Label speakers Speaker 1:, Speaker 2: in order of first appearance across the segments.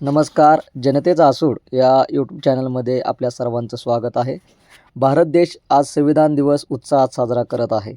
Speaker 1: नमस्कार जनतेचा आसूड या यूट्यूब चॅनलमध्ये आपल्या सर्वांचं स्वागत आहे. भारत देश आज संविधान दिवस उत्साहात साजरा करत आहे.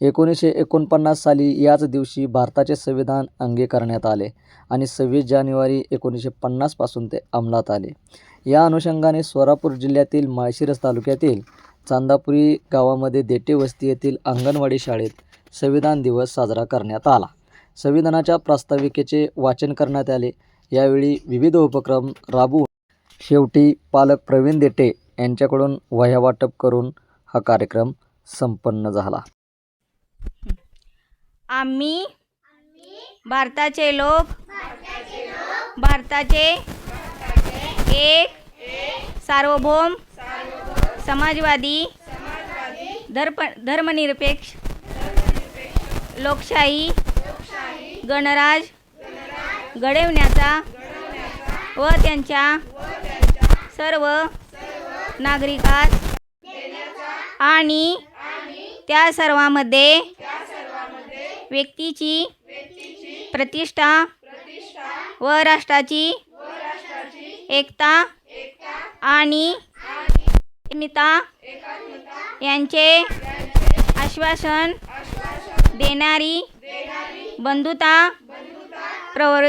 Speaker 1: एकोणीसशे एकोणपन्नास साली याच दिवशी भारताचे संविधान अंगीकारण्यात आले आणि सव्वीस जानेवारी एकोणीसशे पन्नासपासून ते अंमलात आले. या अनुषंगाने सोलापूर जिल्ह्यातील माळशिरस तालुक्यातील चांदापुरी गावामध्ये देटे वस्ती येथील अंगणवाडी शाळेत संविधान दिवस साजरा करण्यात आला. संविधानाच्या प्रास्ताविकेचे वाचन करण्यात आले. यावेळी विविध उपक्रम राबवून शेवटी पालक प्रवीण देटे यांच्याकडून वह्या वाटप करून हा कार्यक्रम संपन्न झाला.
Speaker 2: आम्ही भारताचे लोक भारताचे एक सार्वभौम समाजवादी धर्प धर्मनिरपेक्ष लोकशाही गणराज घडवण्याचा व त्यांच्या सर्व नागरिकात आणि त्या सर्वामध्ये व्यक्तीची प्रतिष्ठा व राष्ट्राची एकता आणि अस्मिता यांचे आश्वासन देणारी बंधुता प्रवर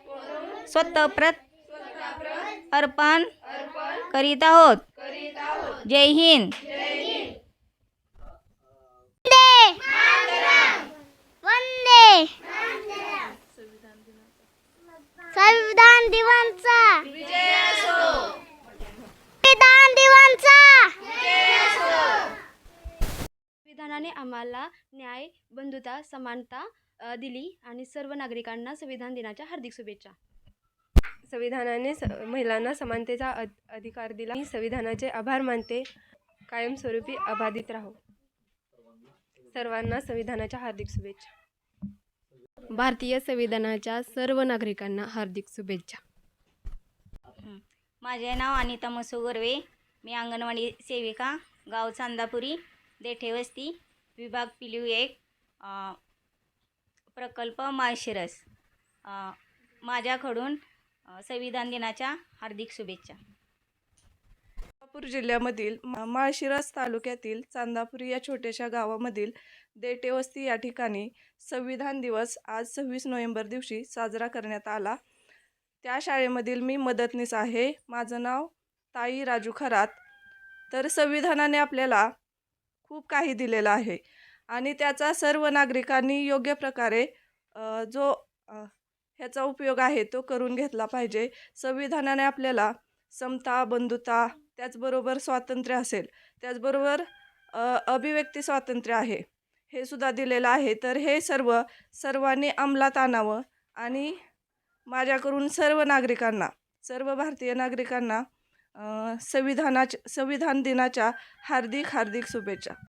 Speaker 2: स्वतःप्रत अर्पण करीत आहोत. जय हिंद.
Speaker 3: वंदे संविधान दिवांचा. संविधान दिवांचा.
Speaker 4: संविधानाने आम्हाला न्याय बंधुता समानता दिली आणि सर्व नागरिकांना संविधान दिनाच्या हार्दिक शुभेच्छा.
Speaker 5: संविधानाने स महिलांना समानतेचा अध अधिकार दिला. मी संविधानाचे आभार मानते. कायमस्वरूपी अबाधित राहू. सर्वांना संविधानाच्या हार्दिक शुभेच्छा.
Speaker 4: भारतीय संविधानाच्या सर्व नागरिकांना हार्दिक शुभेच्छा.
Speaker 2: माझे नाव अनिता मसू गर्वे. मी अंगणवाडी सेविका गाव चांदापुरी देठे वस्ती विभाग पिलीव एक अ, प्रकल्प माळशिरस. अ, माझ्याकडून अ, संविधान दिनाच्या हार्दिक शुभेच्छा.
Speaker 5: सोलापूर जिल्ह्यामधील मा- माळशिरस तालुक्यातील चांदापुरी या छोट्याशा गावामधील देटेवस्ती या ठिकाणी संविधान दिवस आज सव्वीस नोव्हेंबर दिवशी साजरा करण्यात आला. त्या शाळेमधील मी मदतनीस आहे. माझं नाव ताई राजू खरात. तर संविधानाने आपल्याला खूप काही दिलेलं आहे. आणि त्याचा सर्व नागरिकांनी योग्य प्रकारे जो ह्याचा उपयोग आहे तो करून घेतला पाहिजे. संविधानाने आपल्याला समता बंधुता त्याचबरोबर स्वातंत्र्य असेल. त्याचबरोबर अभिव्यक्ती स्वातंत्र्य आहे. हे सुद्धा दिलेलं आहे. तर हे सर्व सर्वांनी अंमलात आणावं आणि माझ्याकडून सर्व नागरिकांना सर्व भारतीय नागरिकांना संविधानाच्या संविधान दिनाच्या हार्दिक हार्दिक शुभेच्छा.